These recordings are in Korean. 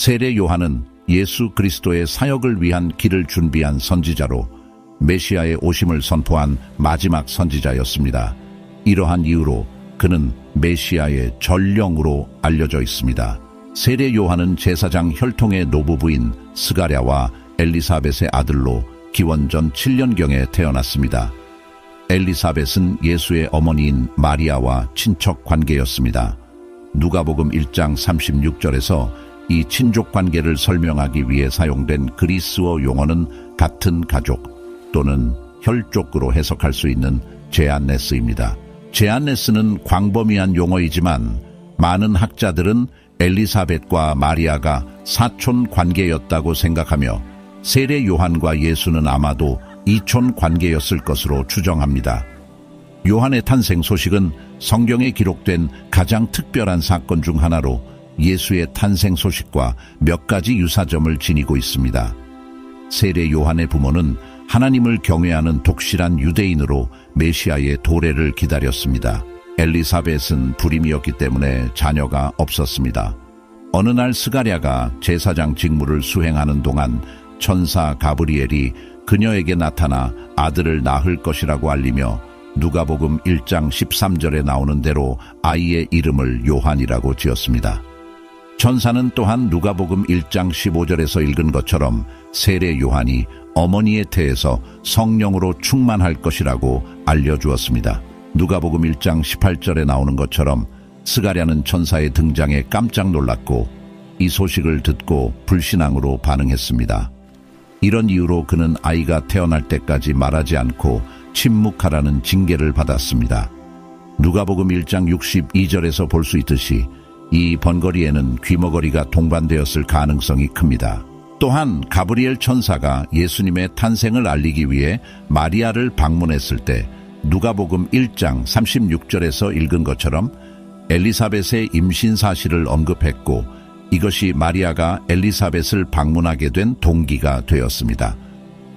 세례 요한은 예수 그리스도의 사역을 위한 길을 준비한 선지자로 메시아의 오심을 선포한 마지막 선지자였습니다. 이러한 이유로 그는 메시아의 전령으로 알려져 있습니다. 세례 요한은 제사장 혈통의 노부부인 스가랴와 엘리사벳의 아들로 기원전 7년경에 태어났습니다. 엘리사벳은 예수의 어머니인 마리아와 친척 관계였습니다. 누가복음 1장 36절에서 이 친족 관계를 설명하기 위해 사용된 그리스어 용어는 같은 가족 또는 혈족으로 해석할 수 있는 제안네스입니다. 제안네스는 광범위한 용어이지만 많은 학자들은 엘리사벳과 마리아가 사촌 관계였다고 생각하며 세례 요한과 예수는 아마도 이촌 관계였을 것으로 추정합니다. 요한의 탄생 소식은 성경에 기록된 가장 특별한 사건 중 하나로 예수의 탄생 소식과 몇 가지 유사점을 지니고 있습니다. 세례 요한의 부모는 하나님을 경외하는 독실한 유대인으로 메시아의 도래를 기다렸습니다. 엘리사벳은 불임이었기 때문에 자녀가 없었습니다. 어느 날 스가랴가 제사장 직무를 수행하는 동안 천사 가브리엘이 그녀에게 나타나 아들을 낳을 것이라고 알리며 누가복음 1장 13절에 나오는 대로 아이의 이름을 요한이라고 지었습니다. 천사는 또한 누가복음 1장 15절에서 읽은 것처럼 세례 요한이 어머니의 태에서 성령으로 충만할 것이라고 알려주었습니다. 누가복음 1장 18절에 나오는 것처럼 스가랴는 천사의 등장에 깜짝 놀랐고 이 소식을 듣고 불신앙으로 반응했습니다. 이런 이유로 그는 아이가 태어날 때까지 말하지 않고 침묵하라는 징계를 받았습니다. 누가복음 1장 62절에서 볼 수 있듯이 이 번거리에는 귀머거리가 동반되었을 가능성이 큽니다. 또한 가브리엘 천사가 예수님의 탄생을 알리기 위해 마리아를 방문했을 때 누가복음 1장 36절에서 읽은 것처럼 엘리사벳의 임신 사실을 언급했고 이것이 마리아가 엘리사벳을 방문하게 된 동기가 되었습니다.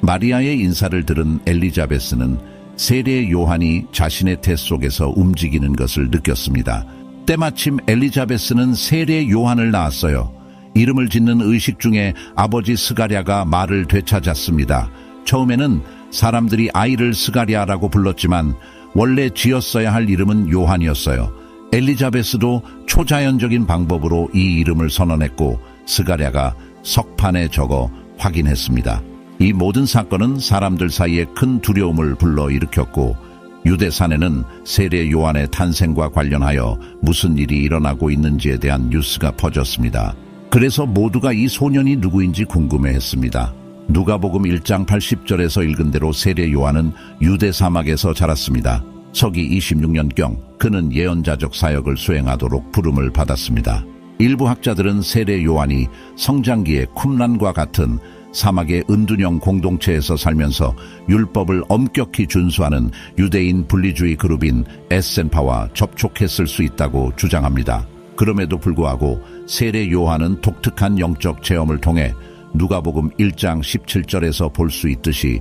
마리아의 인사를 들은 엘리자베스는 세례 요한이 자신의 태 속에서 움직이는 것을 느꼈습니다. 때마침 엘리자베스는 세례 요한을 낳았어요. 이름을 짓는 의식 중에 아버지 스가랴가 말을 되찾았습니다. 처음에는 사람들이 아이를 스가랴라고 불렀지만 원래 지었어야 할 이름은 요한이었어요. 엘리자베스도 초자연적인 방법으로 이 이름을 선언했고 스가랴가 석판에 적어 확인했습니다. 이 모든 사건은 사람들 사이에 큰 두려움을 불러일으켰고 유대산에는 세례 요한의 탄생과 관련하여 무슨 일이 일어나고 있는지에 대한 뉴스가 퍼졌습니다. 그래서 모두가 이 소년이 누구인지 궁금해했습니다. 누가복음 1장 80절에서 읽은 대로 세례 요한은 유대 사막에서 자랐습니다. 서기 26년경 그는 예언자적 사역을 수행하도록 부름을 받았습니다. 일부 학자들은 세례 요한이 성장기의 쿰란과 같은 사막의 은둔형 공동체에서 살면서 율법을 엄격히 준수하는 유대인 분리주의 그룹인 에센파와 접촉했을 수 있다고 주장합니다. 그럼에도 불구하고 세례 요한은 독특한 영적 체험을 통해 누가복음 1장 17절에서 볼 수 있듯이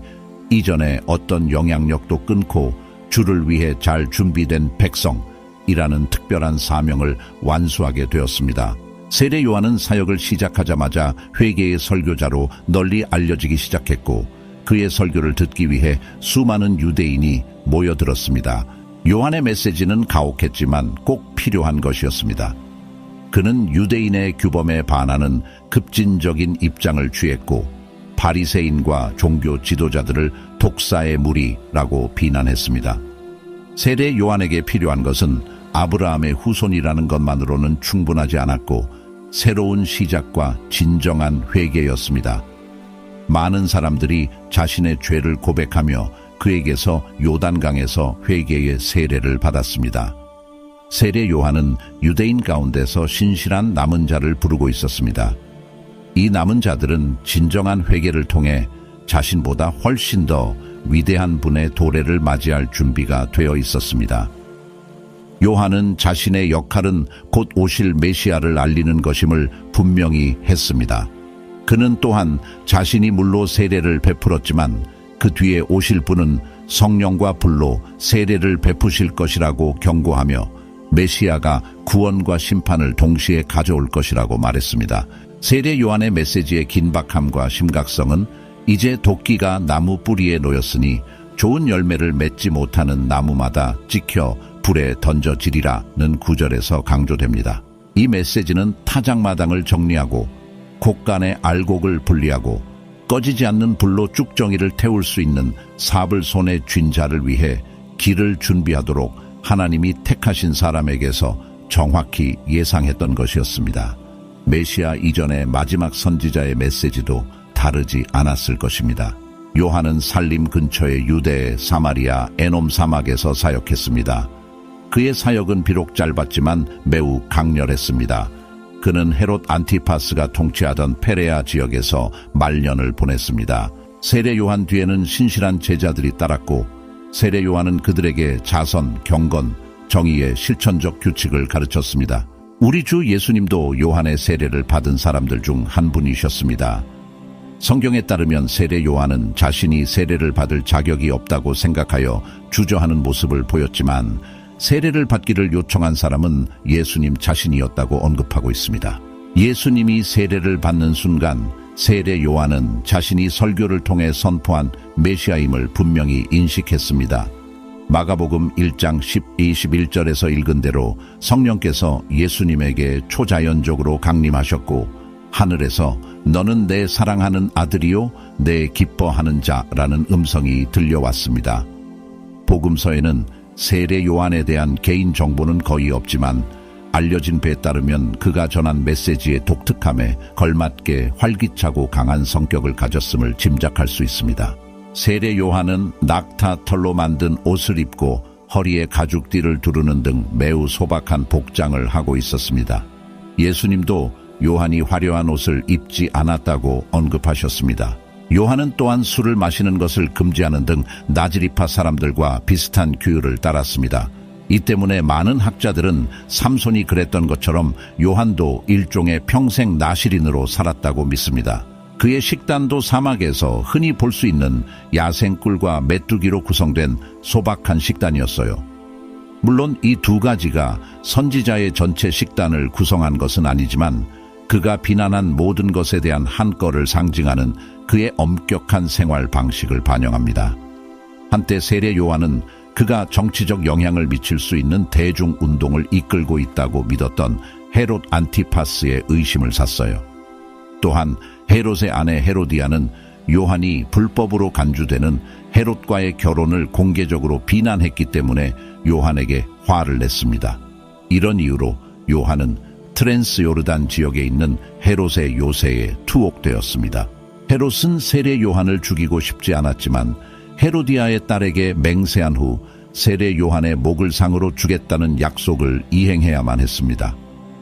이전에 어떤 영향력도 끊고 주를 위해 잘 준비된 백성이라는 특별한 사명을 완수하게 되었습니다. 세례 요한은 사역을 시작하자마자 회개의 설교자로 널리 알려지기 시작했고 그의 설교를 듣기 위해 수많은 유대인이 모여들었습니다. 요한의 메시지는 가혹했지만 꼭 필요한 것이었습니다. 그는 유대인의 규범에 반하는 급진적인 입장을 취했고 바리새인과 종교 지도자들을 독사의 무리라고 비난했습니다. 세례 요한에게 필요한 것은 아브라함의 후손이라는 것만으로는 충분하지 않았고 새로운 시작과 진정한 회개였습니다. 많은 사람들이 자신의 죄를 고백하며 그에게서 요단강에서 회개의 세례를 받았습니다. 세례 요한은 유대인 가운데서 신실한 남은 자를 부르고 있었습니다. 이 남은 자들은 진정한 회개를 통해 자신보다 훨씬 더 위대한 분의 도래를 맞이할 준비가 되어 있었습니다. 요한은 자신의 역할은 곧 오실 메시아를 알리는 것임을 분명히 했습니다. 그는 또한 자신이 물로 세례를 베풀었지만 그 뒤에 오실 분은 성령과 불로 세례를 베푸실 것이라고 경고하며 메시아가 구원과 심판을 동시에 가져올 것이라고 말했습니다. 세례 요한의 메시지의 긴박함과 심각성은 이제 도끼가 나무 뿌리에 놓였으니 좋은 열매를 맺지 못하는 나무마다 찍혀 불에 던져지리라는 구절에서 강조됩니다. 이 메시지는 타작마당을 정리하고 곡간의 알곡을 분리하고 꺼지지 않는 불로 쭉정이를 태울 수 있는 삽을 손에 쥔 자를 위해 길을 준비하도록 하나님이 택하신 사람에게서 정확히 예상했던 것이었습니다. 메시아 이전의 마지막 선지자의 메시지도 다르지 않았을 것입니다. 요한은 살림 근처의 유대, 사마리아, 에놈 사막에서 사역했습니다. 그의 사역은 비록 짧았지만 매우 강렬했습니다. 그는 헤롯 안티파스가 통치하던 페레아 지역에서 말년을 보냈습니다. 세례 요한 뒤에는 신실한 제자들이 따랐고 세례 요한은 그들에게 자선, 경건, 정의의 실천적 규칙을 가르쳤습니다. 우리 주 예수님도 요한의 세례를 받은 사람들 중 한 분이셨습니다. 성경에 따르면 세례 요한은 자신이 세례를 받을 자격이 없다고 생각하여 주저하는 모습을 보였지만 세례를 받기를 요청한 사람은 예수님 자신이었다고 언급하고 있습니다. 예수님이 세례를 받는 순간 세례 요한은 자신이 설교를 통해 선포한 메시아임을 분명히 인식했습니다. 마가복음 1장 10, 21절에서 읽은 대로 성령께서 예수님에게 초자연적으로 강림하셨고 하늘에서 너는 내 사랑하는 아들이요 내 기뻐하는 자라는 음성이 들려왔습니다. 복음서에는 세례 요한에 대한 개인 정보는 거의 없지만 알려진 바에 따르면 그가 전한 메시지의 독특함에 걸맞게 활기차고 강한 성격을 가졌음을 짐작할 수 있습니다. 세례 요한은 낙타 털로 만든 옷을 입고 허리에 가죽띠를 두르는 등 매우 소박한 복장을 하고 있었습니다. 예수님도 요한이 화려한 옷을 입지 않았다고 언급하셨습니다. 요한은 또한 술을 마시는 것을 금지하는 등 나지리파 사람들과 비슷한 규율을 따랐습니다. 이 때문에 많은 학자들은 삼손이 그랬던 것처럼 요한도 일종의 평생 나시린으로 살았다고 믿습니다. 그의 식단도 사막에서 흔히 볼 수 있는 야생꿀과 메뚜기로 구성된 소박한 식단이었어요. 물론 이 두 가지가 선지자의 전체 식단을 구성한 것은 아니지만 그가 비난한 모든 것에 대한 한거를 상징하는 그의 엄격한 생활 방식을 반영합니다. 한때 세례 요한은 그가 정치적 영향을 미칠 수 있는 대중 운동을 이끌고 있다고 믿었던 헤롯 안티파스의 의심을 샀어요. 또한 헤롯의 아내 헤로디아는 요한이 불법으로 간주되는 헤롯과의 결혼을 공개적으로 비난했기 때문에 요한에게 화를 냈습니다. 이런 이유로 요한은 트랜스 요르단 지역에 있는 헤롯의 요새에 투옥되었습니다. 헤롯은 세례 요한을 죽이고 싶지 않았지만 헤로디아의 딸에게 맹세한 후 세례 요한의 목을 상으로 주겠다는 약속을 이행해야만 했습니다.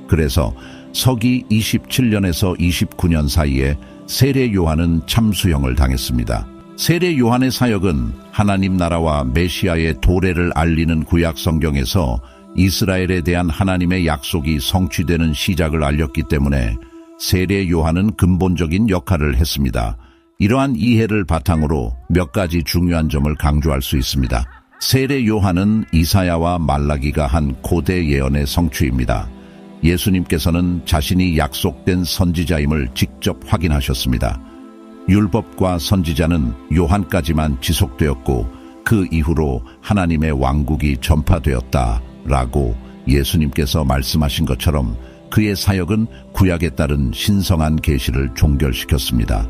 그래서 서기 27년에서 29년 사이에 세례 요한은 참수형을 당했습니다. 세례 요한의 사역은 하나님 나라와 메시아의 도래를 알리는 구약 성경에서 이스라엘에 대한 하나님의 약속이 성취되는 시작을 알렸기 때문에 세례 요한은 근본적인 역할을 했습니다. 이러한 이해를 바탕으로 몇 가지 중요한 점을 강조할 수 있습니다. 세례 요한은 이사야와 말라기가 한 고대 예언의 성취입니다. 예수님께서는 자신이 약속된 선지자임을 직접 확인하셨습니다. 율법과 선지자는 요한까지만 지속되었고 그 이후로 하나님의 왕국이 전파되었다 라고 예수님께서 말씀하신 것처럼 그의 사역은 구약에 따른 신성한 계시를 종결시켰습니다.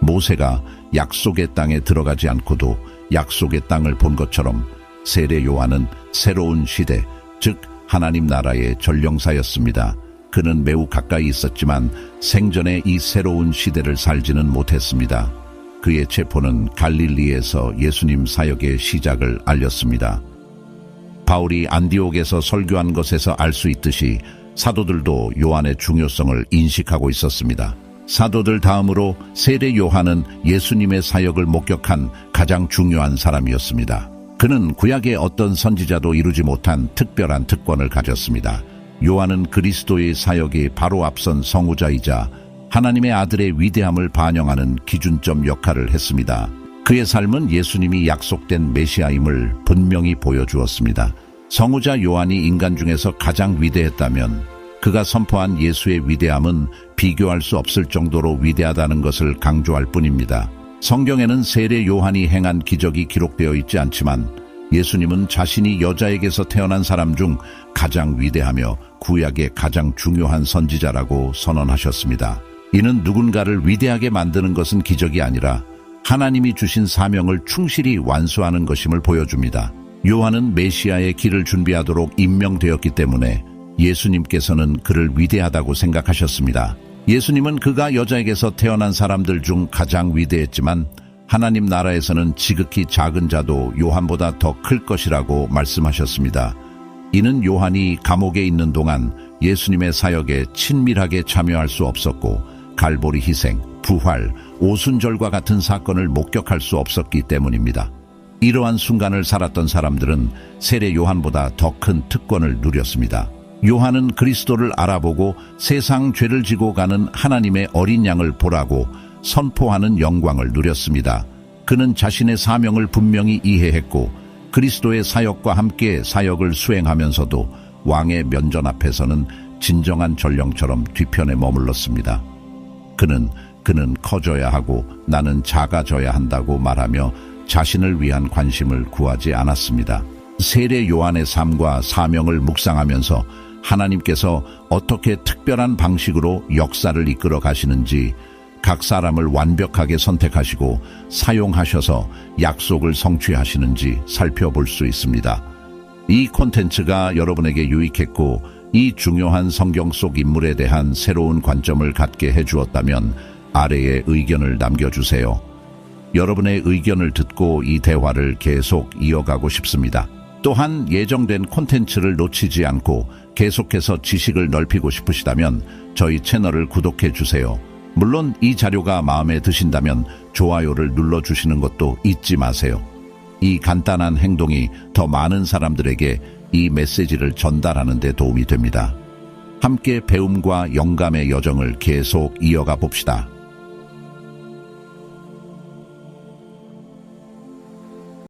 모세가 약속의 땅에 들어가지 않고도 약속의 땅을 본 것처럼 세례 요한은 새로운 시대, 즉 하나님 나라의 전령사였습니다. 그는 매우 가까이 있었지만 생전에 이 새로운 시대를 살지는 못했습니다. 그의 체포는 갈릴리에서 예수님 사역의 시작을 알렸습니다. 바울이 안디옥에서 설교한 것에서 알 수 있듯이 사도들도 요한의 중요성을 인식하고 있었습니다. 사도들 다음으로 세례 요한은 예수님의 사역을 목격한 가장 중요한 사람이었습니다. 그는 구약의 어떤 선지자도 이루지 못한 특별한 특권을 가졌습니다. 요한은 그리스도의 사역이 바로 앞선 성우자이자 하나님의 아들의 위대함을 반영하는 기준점 역할을 했습니다. 그의 삶은 예수님이 약속된 메시아임을 분명히 보여주었습니다. 성우자 요한이 인간 중에서 가장 위대했다면 그가 선포한 예수의 위대함은 비교할 수 없을 정도로 위대하다는 것을 강조할 뿐입니다. 성경에는 세례 요한이 행한 기적이 기록되어 있지 않지만 예수님은 자신이 여자에게서 태어난 사람 중 가장 위대하며 구약의 가장 중요한 선지자라고 선언하셨습니다. 이는 누군가를 위대하게 만드는 것은 기적이 아니라 하나님이 주신 사명을 충실히 완수하는 것임을 보여줍니다. 요한은 메시아의 길을 준비하도록 임명되었기 때문에 예수님께서는 그를 위대하다고 생각하셨습니다. 예수님은 그가 여자에게서 태어난 사람들 중 가장 위대했지만 하나님 나라에서는 지극히 작은 자도 요한보다 더 클 것이라고 말씀하셨습니다. 이는 요한이 감옥에 있는 동안 예수님의 사역에 친밀하게 참여할 수 없었고 갈보리 희생, 부활, 오순절과 같은 사건을 목격할 수 없었기 때문입니다. 이러한 순간을 살았던 사람들은 세례 요한보다 더 큰 특권을 누렸습니다. 요한은 그리스도를 알아보고 세상 죄를 지고 가는 하나님의 어린 양을 보라고 선포하는 영광을 누렸습니다. 그는 자신의 사명을 분명히 이해했고 그리스도의 사역과 함께 사역을 수행하면서도 왕의 면전 앞에서는 진정한 전령처럼 뒤편에 머물렀습니다. 그는 그는 커져야 하고 나는 작아져야 한다고 말하며 자신을 위한 관심을 구하지 않았습니다. 세례 요한의 삶과 사명을 묵상하면서 하나님께서 어떻게 특별한 방식으로 역사를 이끌어 가시는지 각 사람을 완벽하게 선택하시고 사용하셔서 약속을 성취하시는지 살펴볼 수 있습니다. 이 콘텐츠가 여러분에게 유익했고 이 중요한 성경 속 인물에 대한 새로운 관점을 갖게 해주었다면 아래에 의견을 남겨주세요. 여러분의 의견을 듣고 이 대화를 계속 이어가고 싶습니다. 또한 예정된 콘텐츠를 놓치지 않고 계속해서 지식을 넓히고 싶으시다면 저희 채널을 구독해 주세요. 물론 이 자료가 마음에 드신다면 좋아요를 눌러주시는 것도 잊지 마세요. 이 간단한 행동이 더 많은 사람들에게 이 메시지를 전달하는 데 도움이 됩니다. 함께 배움과 영감의 여정을 계속 이어가 봅시다.